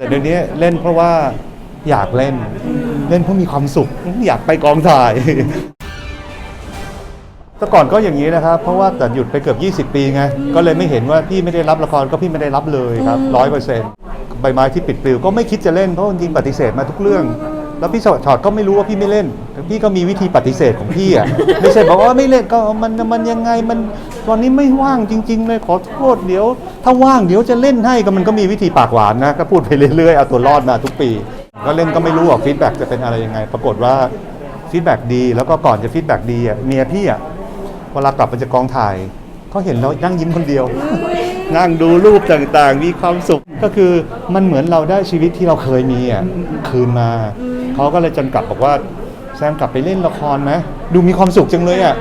แต่เดี๋ยวนี้เล่นเพราะว่าอยากเล่น เล่นเพราะมีความสุข อยากไปกองถ่าย แต่ก่อนก็อย่างนี้นะครับ เพราะว่าแต่หยุดไปเกือบ 20 ปีไง ก็เลยไม่เห็นว่าพี่ไม่ได้รับละครก็พี่ไม่ได้รับเลยครับร้อยเปอร์เซ็นต์ใบไม้ที่ปิดปลิวก็ไม่คิดจะเล่นเพราะจริงๆปฏิเสธมาทุกเรื่อง แล้วพี่ชอตก็ไม่รู้ว่าพี่ไม่เล่นแต่พี่ก็มีวิธีปฏิเสธของพี่อะไม่ใช่บอกว่าไม่เล่นก็มันมันยังไงมันตอนนี้ไม่ว่างจริง ๆ เลยขอโทษเดี๋ยว ถ้าว่างเดี๋ยวจะเล่นให้ก็มันก็มีวิธีปากหวานนะ ก็พูดไปเรื่อยๆ เอาตัวรอดมาทุกปี ก็เล่นก็ไม่รู้ว่าฟีดแบ็กจะเป็นอะไรยังไง ปรากฏว่าฟีดแบ็กดี แล้วก็ก่อนจะฟีดแบ็กดีอะเมียพี่อะเวลากลับมาจากกองถ่ายเขาเห็นเรานั่งยิ้มคนเดียว นั่งดูรูปต่างๆ มีความสุขก็คือมันเหมือนเราได้ชีวิตที่เราเคยมีอะคืนมาเขาก็เลยจนกลับบอกว่าแซมกลับไปเล่นละครไหมดูมีความสุขจังเลยอะ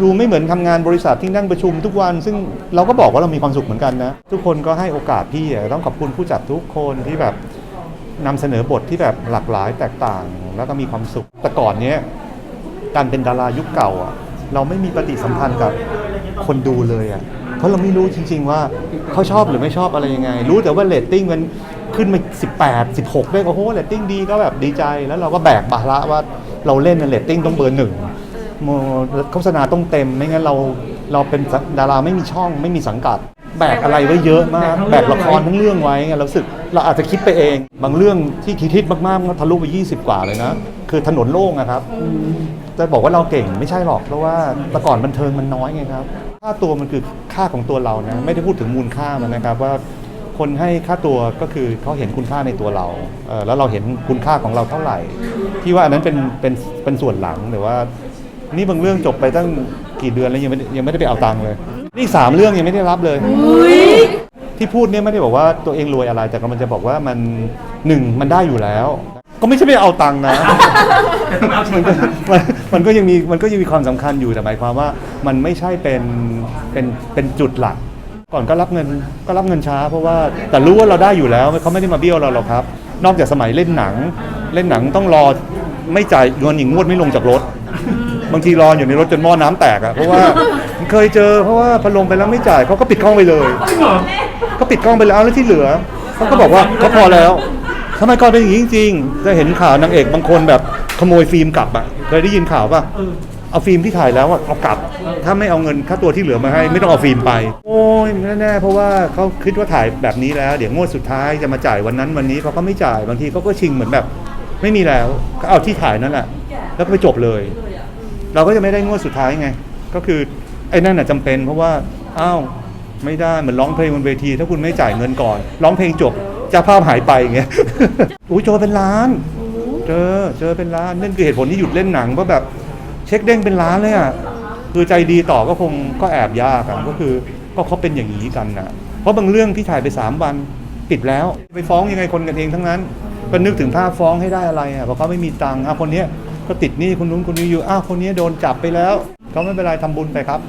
ดูไม่เหมือนทำงานบริษัทที่นั่งประชุมทุกวัน ซึ่งเราก็บอกว่าเรามีความสุขเหมือนกันนะ ทุกคนก็ให้โอกาสพี่ต้องขอบคุณผู้จัดทุกคนที่แบบนำเสนอบทที่แบบหลากหลายแตกต่างแล้วก็มีความสุข แต่ก่อนเนี้ยการเป็นดารายุคเก่าอะ เราไม่มีปฏิสัมพันธ์กับคนดูเลยอะเพราะเราไม่รู้จริง ๆ ว่าเขาชอบหรือไม่ชอบอะไรยังไง รู้แต่ว่าเรตติ้งมันขึ้นมา 18 16ได้โอ้โหเรตติ้งดีก็แบบดีใจ แล้วเราก็แบกภาระว่าเราเล่นเรตติ้งต้องเบอร์หนึ่ง โมโฆษณาต้องเต็ม ไม่งั้นเราเราเป็นดาราไม่มีช่องไม่มีสังกัด แบกอะไรไว้เยอะมาก แบกละครทั้งเรื่องไว้ไงเรารู้สึกเราอาจจะคิดไปเอง บางเรื่องที่คิดๆมากๆมันทะลุไป 20 กว่าเลยนะ คือถนนโล่งอะครับจะบอกว่าเราเก่งไม่ใช่หรอก เพราะว่าแต่ก่อนบันเทิงมันน้อยไงครับค่าตัวมันคือค่าของตัวเรานะไม่ได้พูดถึงมูลค่ามันนะครับว่าคนให้ค่าตัวก็คือเขาเห็นคุณค่าในตัวเราเออแล้วเราเห็นคุณค่าของเราเท่าไหร่ ที่ว่าอันนั้นเป็นเป็นเป็นส่วนหลังหรือว่า นี่บางเรื่องจบไปตั้งกี่เดือนแล้วยังไม่ได้ยังไม่ได้ไปเอาตังค์เลย นี่อีกสามเรื่องยังไม่ได้รับเลย ที่พูดเนี่ยไม่ได้บอกว่าตัวเองรวยอะไร แต่ก็มันจะบอกว่ามันหนึ่งมันได้อยู่แล้ว ก็ไม่ใช่ไปเอาตังค์นะ มันก็มันมันก็ยังมีมันก็ยังมีความสำคัญอยู่แต่หมายความว่า มันไม่ใช่เป็นเป็นเป็นจุดหลัก ก่อนก็รับเงินก็รับเงินช้า เพราะว่าแต่รู้ว่าเราได้อยู่แล้วเขาไม่ได้มาเบี้ยวเราหรอกครับ นอกจากสมัยเล่นหนัง เล่นหนังต้องรอไม่จ่ายเงินอย่างงวดไม่ลงจากรถ บางทีรออยู่ในรถจนหม้อน้ำแตกอะเพราะว่า เคยเจอเพราะว่าพอลงไปแล้วไม่จ่ายเขาก็ปิดกล้องไปเลยก็ปิดกล้องไปแล้วแล้วที่เหลือเขาก็บอกว่าเขาพอแล้วทำไมก่อนเป็นอย่างนี้จริงๆจะเห็นข่าวนางเอกบางคนแบบขโมยฟิล์มกลับอะเคยได้ยินข่าวป่ะเอาฟิล์มที่ถ่ายแล้วอะเอากลับ ถ้าไม่เอาเงินค่าตัวที่เหลือมาให้ ไม่ต้องเอาฟิล์มไป โอ้ยแน่ๆเพราะว่าเขาคิดว่าถ่ายแบบนี้แล้ว เดี๋ยวงวดสุดท้ายจะมาจ่ายวันนั้นวันนี้เขาก็ไม่จ่ายบางทีเขาก็ชิงเหมือนแบบ ไม่มีแล้วก็เอาที่ถ่ายนั่นแหละแล้วก็ไปจบเลย เราก็จะไม่ได้งวดสุดท้ายไง ก็คือไอ้นั่นน่ะจำเป็นเพราะว่าอ้าวไม่ได้เหมือนร้องเพลงบนเวที ถ้าคุณไม่จ่ายเงินก่อน ร้องเพลงจบเจ้าภาพหายไปอย่างเงี้ย อุ้ยเจอเป็นล้าน เจอเจอเป็นล้านนั่นคือเหตุผลที่หยุดเล่นหนังเพราะแบบ เช็คเด้งเป็นล้านเลยอะคือใจดีต่อก็คงก็แอบยากอะก็คือก็เขาเป็นอย่างนี้กันนะเพราะบางเรื่องที่ถ่ายไปสามวันปิดแล้ว ไปฟ้องยังไงคนกันเองทั้งนั้นก็นึกถึงภาพฟ้องให้ได้อะไรอะเพราะเขาไม่มีตังค์อะคนเนี้ย ก็ติดหนี้คนนู้นคนนี้อยู่อ้าวคนนี้โดนจับไปแล้ว ก็ไม่เป็นไรทำบุญไปครับ